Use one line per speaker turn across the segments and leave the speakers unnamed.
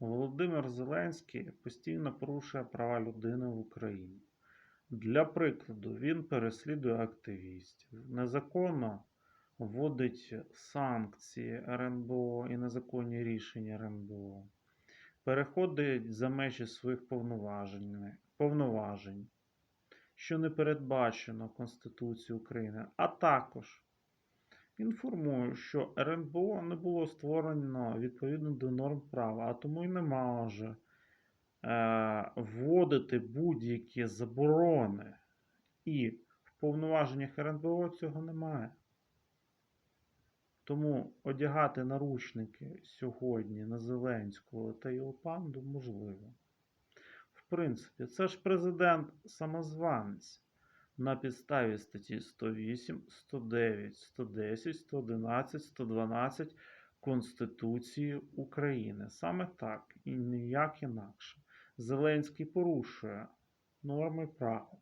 Володимир Зеленський постійно порушує права людини в Україні. Для прикладу, він переслідує активістів, незаконно вводить санкції РНБО і незаконні рішення РНБО, переходить за межі своїх повноважень, повноважень, що не передбачено Конституцією України, а також Інформую, що РНБО не було створено відповідно до норм права, а тому й не може е, вводити будь-які заборони. І в повноваженнях РНБО цього немає. Тому одягати наручники сьогодні на Зеленського та його можливо. В принципі, це ж президент самозванець на підставі статті 108, 109, 110, 111, 112 Конституції України. Саме так і ніяк інакше. Зеленський порушує норми права.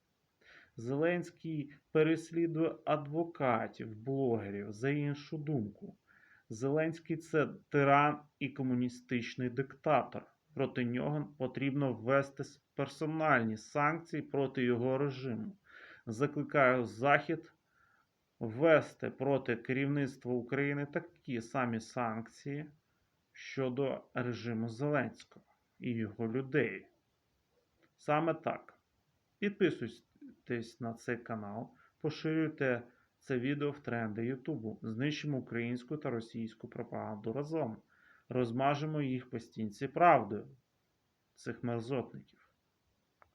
Зеленський переслідує адвокатів, блогерів за іншу думку. Зеленський це тиран і комуністичний диктатор. Проти нього потрібно ввести персональні санкції проти його режиму закликаю Захід ввести проти керівництва України такі самі санкції щодо режиму Зеленського і його людей. Саме так. Підписуйтесь на цей канал, поширюйте це відео в тренди Ютубу, знищимо українську та російську пропаганду разом, розмажемо їх по стінці правдою, цих мерзотників.